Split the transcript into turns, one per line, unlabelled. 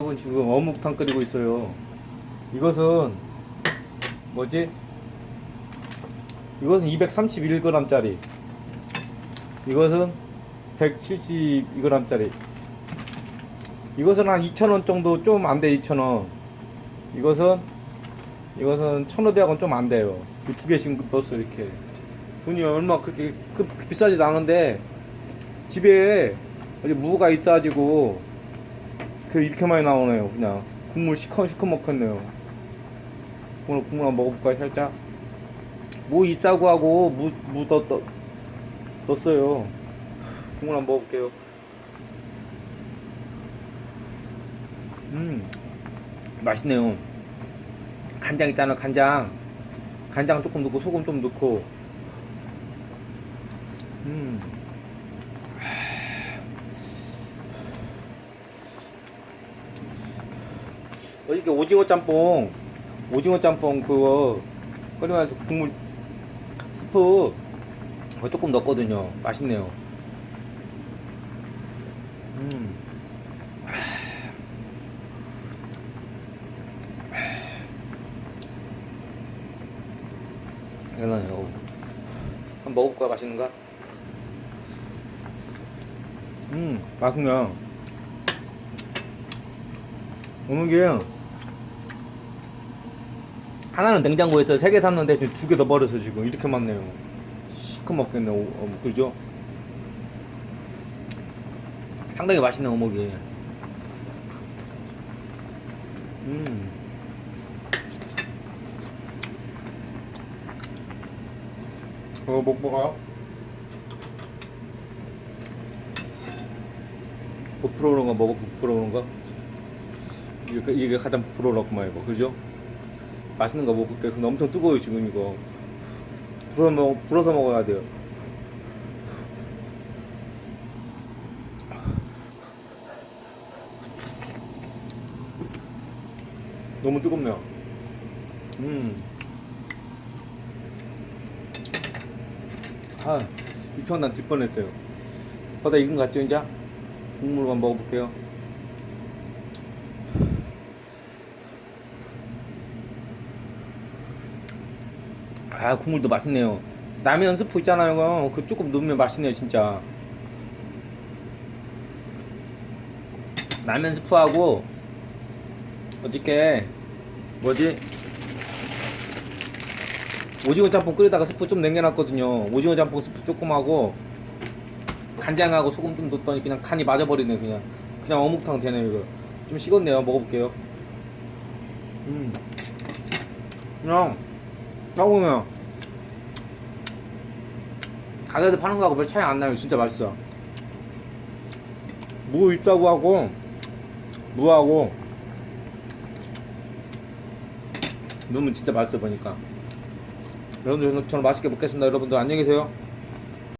여러분 지금 어묵탕 끓이고 있어요. 이것은 뭐지? 이것은 231g짜리. 이것은 172g짜리. 이것은 한 2,000원 정도 좀 안 돼, 2,000원. 이것은 이것은 1,500원 좀 안 돼요. 이두 개씩 넣었어 이렇게. 돈이 얼마 그렇게 그- 비싸지도 않은데 집에 무가 있어 가지고 그 이렇게 많이 나오네요. 그냥 국물 시커 시커멓겠네요. 오늘 국물 한번 먹어볼까요 살짝? 무 있다고 하고 무무 넣었어요. 국물 한번 먹어볼게요. 음 맛있네요. 간장 있잖아 간장. 간장 조금 넣고 소금 좀 넣고. 음 어저께 오징어 짬뽕 오징어 짬뽕 그거 끓이면서 국물 스프 그거 조금 넣었거든요. 맛있네요. 음. 대단해요 한번 먹어볼까? 맛있는가? 음 맛있네요. 오늘 게 하나는 냉장고에 있어 세개 샀는데 지금 두 개 더 버려서 지금 이렇게 많네요. 시커 먹겠네 오, 어, 그죠? 상당히 맛있네 어묵이. 음. 어, 먹어봐요? 부풀어오는 거 먹어 부풀어오는 거? 이게, 이게 가장 부풀어오구만 이거 그죠? 맛있는 거 먹을게. 근데 엄청 뜨거워요 지금 이거. 불어 먹, 불어서 먹어야 돼요. 너무 뜨겁네요. 음. 아, 이편 난들 뻔했어요. 거다 익은 것 같죠 이제? 국물만 먹어볼게요 아 국물도 맛있네요. 라면 스프 있잖아요 그 조금 넣으면 맛있네요 진짜. 라면 스프하고 어저께 뭐지? 오징어 짬뽕 끓이다가 스프 좀 남겨놨거든요. 오징어 짬뽕 스프 조금 하고 간장하고 소금 좀 넣었더니 그냥 간이 맞아버리네 그냥. 그냥 어묵탕 되네 이거. 좀 식었네요. 먹어볼게요. 음. 그냥 따보면 가게에서 파는 거하고 별 차이 안 나요. 진짜 맛있어. 무 있다고 하고 무하고. 넣으면 진짜 맛있어 보니까. 여러분들 저는 맛있게 먹겠습니다. 여러분들 안녕히 계세요